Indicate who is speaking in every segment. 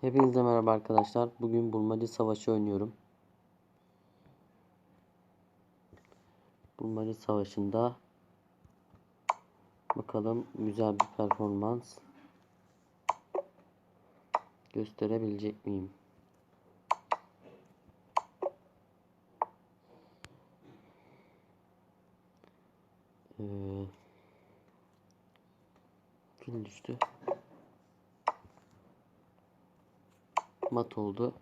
Speaker 1: Hepinize merhaba arkadaşlar. Bugün bulmaca savaşı oynuyorum. Bulmaca savaşında bakalım güzel bir performans gösterebilecek miyim? Ee, fil düştü. Mat oldu.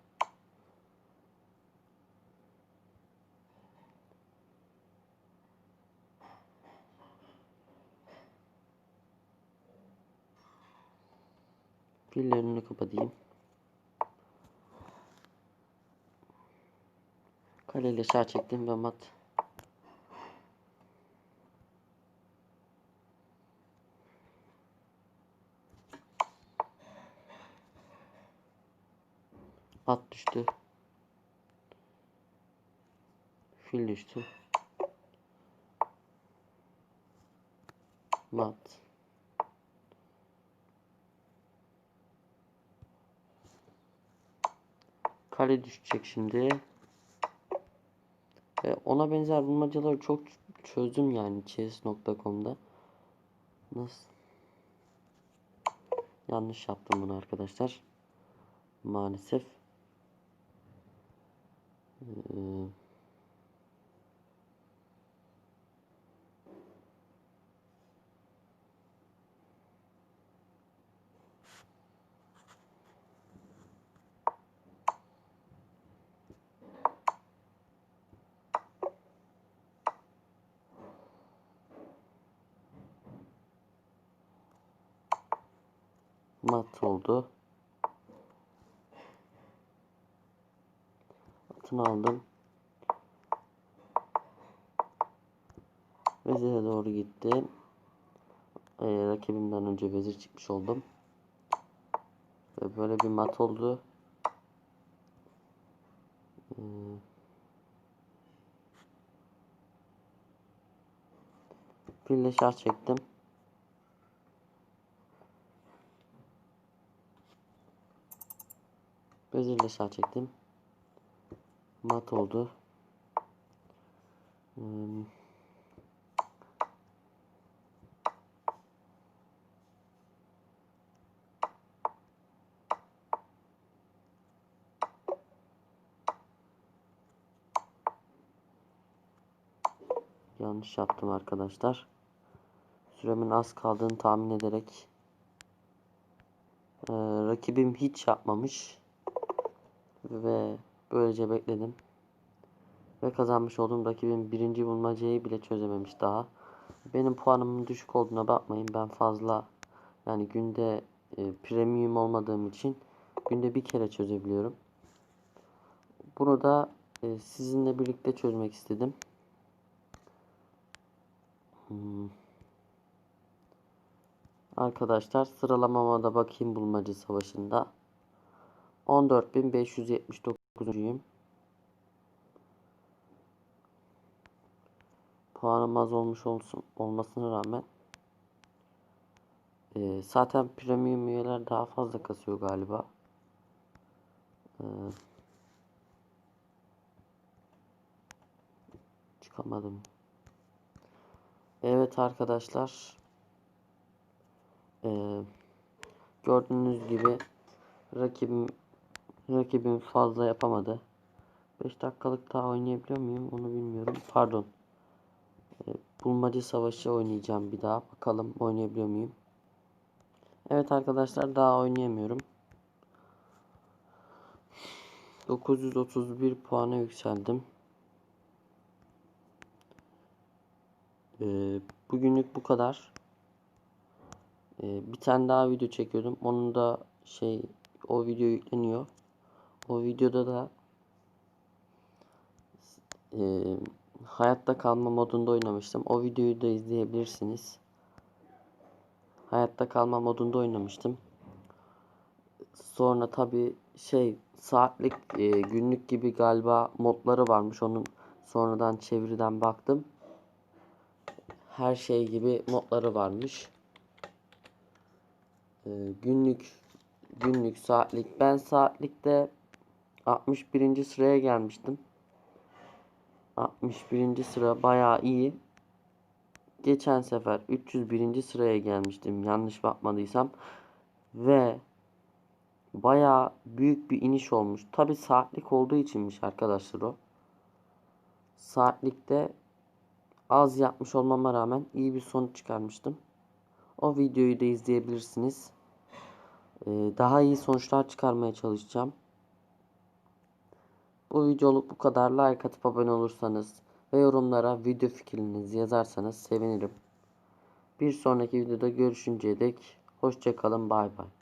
Speaker 1: Pillerini kapatayım. Kaleyle şah çektim ve mat. At düştü. Fil düştü. Mat. Kale düşecek şimdi. Ve ona benzer bulmacaları çok çözdüm yani chess.com'da. Nasıl? Yanlış yaptım bunu arkadaşlar. Maalesef. Mat oldu. Atını aldım. Vezire doğru gitti. Ee, rakibimden önce vezir çıkmış oldum. Ve böyle bir mat oldu. Ee, Fille şah çektim. Vezirle şah çektim. Mat oldu. Hmm. Yanlış yaptım arkadaşlar. Süremin az kaldığını tahmin ederek ee, rakibim hiç yapmamış ve böylece bekledim ve kazanmış olduğum rakibim birinci bulmacayı bile çözememiş daha. Benim puanımın düşük olduğuna bakmayın. Ben fazla yani günde e, premium olmadığım için günde bir kere çözebiliyorum. Bunu da e, sizinle birlikte çözmek istedim. Hmm. Arkadaşlar sıralamama da bakayım bulmaca savaşında. 14.579'uyum. Puanım az olmuş olsun olmasına rağmen e, zaten premium üyeler daha fazla kasıyor galiba. E, çıkamadım. Evet arkadaşlar. E, gördüğünüz gibi rakibim rakibim fazla yapamadı. 5 dakikalık daha oynayabiliyor muyum onu bilmiyorum. Pardon. E, bulmaca savaşı oynayacağım bir daha. Bakalım oynayabiliyor muyum? Evet arkadaşlar daha oynayamıyorum. 931 puana yükseldim. Ee, bugünlük bu kadar. Ee, bir tane daha video çekiyordum. Onun da şey o video yükleniyor. O videoda da e, hayatta kalma modunda oynamıştım. O videoyu da izleyebilirsiniz. Hayatta kalma modunda oynamıştım. Sonra tabi şey saatlik e, günlük gibi galiba modları varmış. Onun sonradan çeviriden baktım. Her şey gibi modları varmış. E, günlük günlük, saatlik. Ben saatlikte 61. sıraya gelmiştim. 61. sıra bayağı iyi. Geçen sefer 301. sıraya gelmiştim yanlış bakmadıysam. Ve bayağı büyük bir iniş olmuş. Tabi saatlik olduğu içinmiş arkadaşlar o. Saatlikte az yapmış olmama rağmen iyi bir sonuç çıkarmıştım. O videoyu da izleyebilirsiniz. Ee, daha iyi sonuçlar çıkarmaya çalışacağım. Bu videoluk bu kadar. Like atıp abone olursanız ve yorumlara video fikirlerinizi yazarsanız sevinirim. Bir sonraki videoda görüşünceye dek hoşçakalın bay bay.